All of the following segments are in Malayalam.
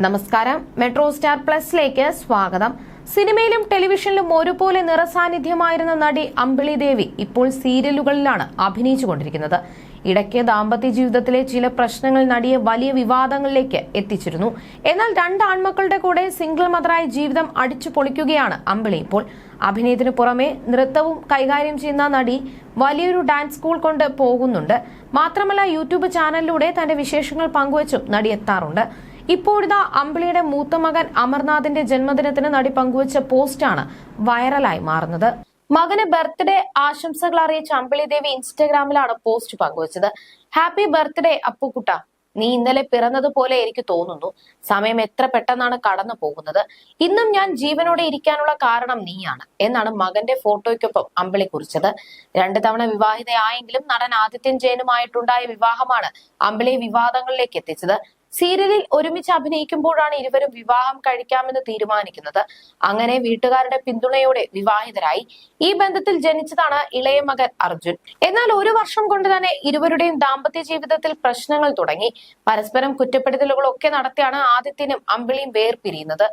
നമസ്കാരം. മെട്രോ സ്റ്റാർ പ്ലസിലേക്ക് സ്വാഗതം. സിനിമയിലും ടെലിവിഷനിലും ഒരുപോലെ നിറസാന്നിധ്യമായിരുന്ന നടി അമ്പിളി ദേവി ഇപ്പോൾ സീരിയലുകളിലാണ് അഭിനയിച്ചുകൊണ്ടിരിക്കുന്നത്. ഇടയ്ക്ക് ദാമ്പത്യ ജീവിതത്തിലെ ചില പ്രശ്നങ്ങൾ നടിയെ വലിയ വിവാദങ്ങളിലേക്ക് എത്തിച്ചിരുന്നു. എന്നാൽ രണ്ട് ആൺമക്കളുടെ കൂടെ സിംഗിൾ മദറായി ജീവിതം അടിച്ചു പൊളിക്കുകയാണ് അമ്പിളി ഇപ്പോൾ. അഭിനയത്തിന് പുറമെ നൃത്തവും കൈകാര്യം ചെയ്യുന്ന നടി വലിയൊരു ഡാൻസ് സ്കൂൾ കൊണ്ട് പോകുന്നുണ്ട്. മാത്രമല്ല യൂട്യൂബ് ചാനലിലൂടെ തന്റെ വിശേഷങ്ങൾ പങ്കുവച്ചും നടി എത്താറുണ്ട്. ഇപ്പോഴിതാ അമ്പിളിയുടെ മൂത്ത മകൻ അമർനാഥിന്റെ ജന്മദിനത്തിന് നടി പങ്കുവച്ച പോസ്റ്റാണ് വൈറലായി മാറുന്നത്. മകന് ബർത്ത്ഡേ ആശംസകൾ അറിയിച്ച അമ്പിളി ദേവി ഇൻസ്റ്റഗ്രാമിലാണ് പോസ്റ്റ് പങ്കുവച്ചത്. ഹാപ്പി ബർത്ത്ഡേ അപ്പുക്കുട്ട. നീ ഇന്നലെ പിറന്നതുപോലെ എനിക്ക് തോന്നുന്നു. സമയം എത്ര പെട്ടെന്നാണ് കടന്നു പോകുന്നത്. ഇന്നും ഞാൻ ജീവനോടെ ഇരിക്കാനുള്ള കാരണം നീയാണ് എന്നാണ് മകന്റെ ഫോട്ടോയ്ക്കൊപ്പം അമ്പിളി കുറിച്ചത്. രണ്ടു തവണ വിവാഹിതയായെങ്കിലും നടൻ ആദിത്യൻ ജയനുമായിട്ടുണ്ടായ വിവാഹമാണ് അമ്പിളി വിവാദങ്ങളിലേക്ക് എത്തിച്ചത്. സീരിയലിൽ ഒരുമിച്ച് അഭിനയിക്കുമ്പോഴാണ് ഇരുവരും വിവാഹം കഴിക്കാമെന്ന് തീരുമാനിക്കുന്നത്. അങ്ങനെ വീട്ടുകാരുടെ പിന്തുണയോടെ വിവാഹിതരായി. ഈ ബന്ധത്തിൽ ജനിച്ചതാണ് ഇളയ മകൻ അർജുൻ. എന്നാൽ ഒരു വർഷം കൊണ്ട് തന്നെ ഇരുവരുടെയും ദാമ്പത്യ ജീവിതത്തിൽ പ്രശ്നങ്ങൾ തുടങ്ങി. പരസ്പരം കുറ്റപ്പെടുത്തലുകളൊക്കെ നടത്തിയാണ് ആദിത്യനും അമ്പിളിയും വേർപിരിയുന്നത്.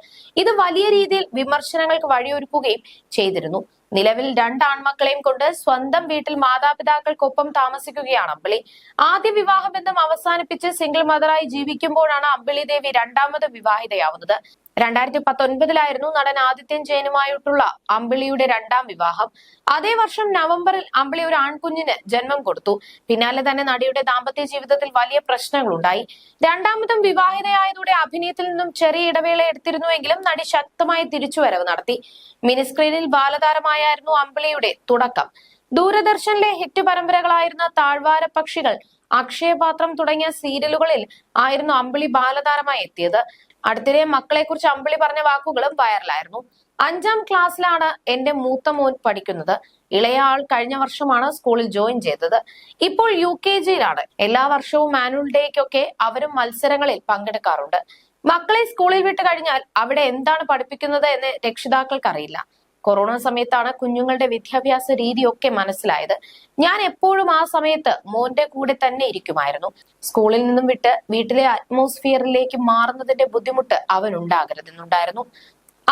ഇത് വലിയ രീതിയിൽ വിമർശനങ്ങൾക്ക് വഴിയൊരുക്കുകയും ചെയ്തിരുന്നു. നിലവിൽ രണ്ട് ആൺമക്കളെയും കൊണ്ട് സ്വന്തം വീട്ടിൽ മാതാപിതാക്കൾക്കൊപ്പം താമസിക്കുകയാണ് അമ്പിളി. ആദ്യ വിവാഹബന്ധം അവസാനിപ്പിച്ച് സിംഗിൾ മദറായി ജീവിക്കുമ്പോഴാണ് അമ്പിളി ദേവി രണ്ടാമത് വിവാഹിതയാവുന്നത്. രണ്ടായിരത്തി പത്തൊൻപതിലായിരുന്നു നടൻ ആദിത്യൻ ജയനുമായിട്ടുള്ള അമ്പിളിയുടെ രണ്ടാം വിവാഹം. അതേ വർഷം നവംബറിൽ അമ്പിളി ഒരു ആൺകുഞ്ഞിന് ജന്മം കൊടുത്തു. പിന്നാലെ തന്നെ നടിയുടെ ദാമ്പത്യ ജീവിതത്തിൽ വലിയ പ്രശ്നങ്ങളുണ്ടായി. രണ്ടാമതും വിവാഹിതയായതോടെ അഭിനയത്തിൽ നിന്നും ചെറിയ ഇടവേള എടുത്തിരുന്നുവെങ്കിലും നടി ശക്തമായ തിരിച്ചുവരവ് നടത്തി. മിനിസ്ക്രീനിൽ ബാലതാരമായായിരുന്നു അമ്പിളിയുടെ തുടക്കം. ദൂരദർശനിലെ ഹിറ്റ് പരമ്പരകളായിരുന്ന താഴ്വാര പക്ഷികൾ അക്ഷയപാത്രം തുടങ്ങിയ സീരിയലുകളിൽ ആയിരുന്നു അമ്പിളി ബാലതാരമായി എത്തിയത്. അടുത്തിടെ മക്കളെ കുറിച്ച് അമ്പിളി പറഞ്ഞ വാക്കുകളും വൈറലായിരുന്നു. അഞ്ചാം ക്ലാസ്സിലാണ് എന്റെ മൂത്ത മോൻ പഠിക്കുന്നത്. ഇളയ ആൾ കഴിഞ്ഞ വർഷമാണ് സ്കൂളിൽ ജോയിൻ ചെയ്തത്. ഇപ്പോൾ യു കെ ജിയിലാണ്. എല്ലാ വർഷവും ആനുവൽ ഡേക്കൊക്കെ അവരും മത്സരങ്ങളിൽ പങ്കെടുക്കാറുണ്ട്. മക്കളെ സ്കൂളിൽ വിട്ട് കഴിഞ്ഞാൽ അവിടെ എന്താണ് പഠിപ്പിക്കുന്നത് എന്ന് രക്ഷിതാക്കൾക്ക് അറിയില്ല കൊറോണ സമയത്താണ് കുഞ്ഞുങ്ങളുടെ വിദ്യാഭ്യാസ രീതിയൊക്കെ മനസ്സിലായത്. ഞാൻ എപ്പോഴും ആ സമയത്ത് മോന്റെ കൂടെ തന്നെ ഇരിക്കുമായിരുന്നു. സ്കൂളിൽ നിന്നും വിട്ട് വീട്ടിലെ അറ്റ്മോസ്ഫിയറിലേക്ക് മാറുന്നതിന്റെ ബുദ്ധിമുട്ട് അവൻ ഉണ്ടാകരുതെന്നുണ്ടായിരുന്നു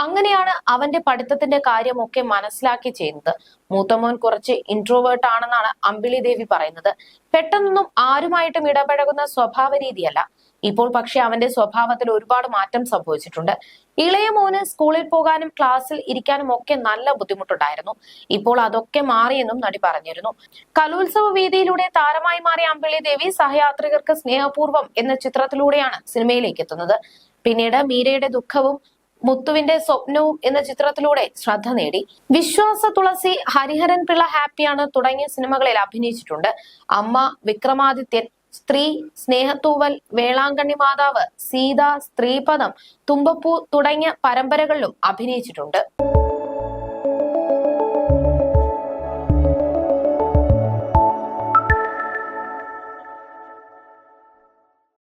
അങ്ങനെയാണ് അവന്റെ പഠിത്തത്തിന്റെ കാര്യമൊക്കെ മനസ്സിലാക്കി ചെയ്യുന്നത്. മൂത്തമോൻ കുറച്ച് ഇൻട്രോവേർട്ട് ആണെന്നാണ് അമ്പിളി ദേവി പറയുന്നത്. പെട്ടെന്നൊന്നും ആരുമായിട്ടും ഇടപഴകുന്ന സ്വഭാവ രീതിയല്ല. ഇപ്പോൾ പക്ഷെ അവന്റെ സ്വഭാവത്തിൽ ഒരുപാട് മാറ്റം സംഭവിച്ചിട്ടുണ്ട്. ഇളയ മോന് സ്കൂളിൽ പോകാനും ക്ലാസ്സിൽ ഇരിക്കാനും ഒക്കെ നല്ല ബുദ്ധിമുട്ടുണ്ടായിരുന്നു. ഇപ്പോൾ അതൊക്കെ മാറിയെന്നും നടി പറഞ്ഞിരുന്നു. കലോത്സവ വേദിയിലൂടെ താരമായി മാറിയ അമ്പിളി ദേവി സഹയാത്രികർക്ക് സ്നേഹപൂർവം എന്ന ചിത്രത്തിലൂടെയാണ് സിനിമയിലേക്ക് എത്തുന്നത്. പിന്നീട് മീരയുടെ ദുഃഖവും മുത്തുവിന്റെ സ്വപ്നവും എന്ന ചിത്രത്തിലൂടെ ശ്രദ്ധ നേടി. വിശ്വാസ തുളസി ഹരിഹരൻ പിള്ള ഹാപ്പിയാണ് തുടങ്ങിയ സിനിമകളിൽ അഭിനയിച്ചിട്ടുണ്ട്. അമ്മ വിക്രമാദിത്യൻ സ്ത്രീ സ്നേഹത്തൂവൽ വേളാങ്കണ്ണി മാതാവ് സീത സ്ത്രീപദം തുമ്പപ്പൂ തുടങ്ങിയ പരമ്പരകളിലും അഭിനയിച്ചിട്ടുണ്ട്.